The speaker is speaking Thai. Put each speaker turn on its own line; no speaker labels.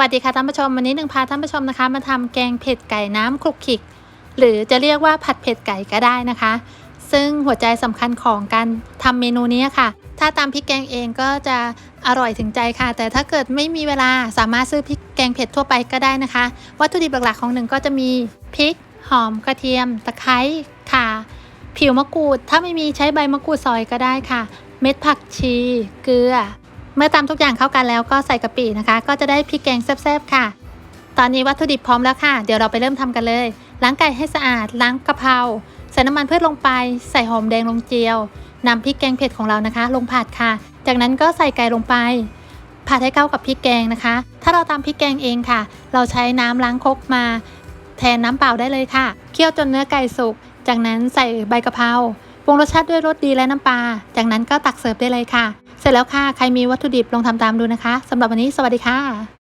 วัสดีค่ะท่านผู้ชมวันนี้หนึ่งพาท่านผู้ชมนะคะ มาทำแกงเผ็ดไก่น้ำคลุกคลิก หรือจะเรียกว่าผัดเผ็ดไก่ก็ได้นะคะ ซึ่งหัวใจสำคัญของการทำเมนูนี้ค่ะ ถ้าตามพริกแกงเองก็จะอร่อยถึงใจค่ะ แต่ถ้าเกิดไม่มีเวลาสามารถซื้อพริกแกงเผ็ดทั่วไปก็ได้นะคะ วัตถุดิบหลักๆของหนึ่งก็จะมีพริกหอมกระเทียม ตะไคร้ข่า ผิวมะกรูด ถ้าไม่มีใช้ใบมะกรูดซอยก็ได้ค่ะ เม็ดผักชี เกลือ เมื่อตำทุกอย่างเข้ากันแล้วก็ใส่กะปินะคะ ก็จะได้พริกแกงแซ่บๆค่ะ ตอนนี้วัตถุดิบพร้อมแล้วค่ะ เดี๋ยวเราไปเริ่มทำกันเลย ล้างไก่ให้สะอาด ล้างกะเพราใส่น้ำมันพืชลงไป ใส่หอมแดงลงเจียวนำพริกแกงเผ็ดของเรานะคะ ลงผัดค่ะ จากนั้นก็ใส่ไก่ลงไปผัดให้เข้ากับพริกแกงนะคะ ถ้าเราตำพริกแกงเองค่ะ เราใช้น้ำล้างคกมา แทนน้ำเปล่าได้เลยค่ะ เคี่ยวจนเนื้อไก่สุก จากนั้นใส่ใบกะเพราปรุงรสชาติด้วยรสดีและน้ำปลา จากนั้นก็ตักเสิร์ฟได้เลยค่ะ เสร็จแล้วค่ะ ใครมีวัตถุดิบลองทำตามดูนะคะสำหรับวันนี้สวัสดีค่ะ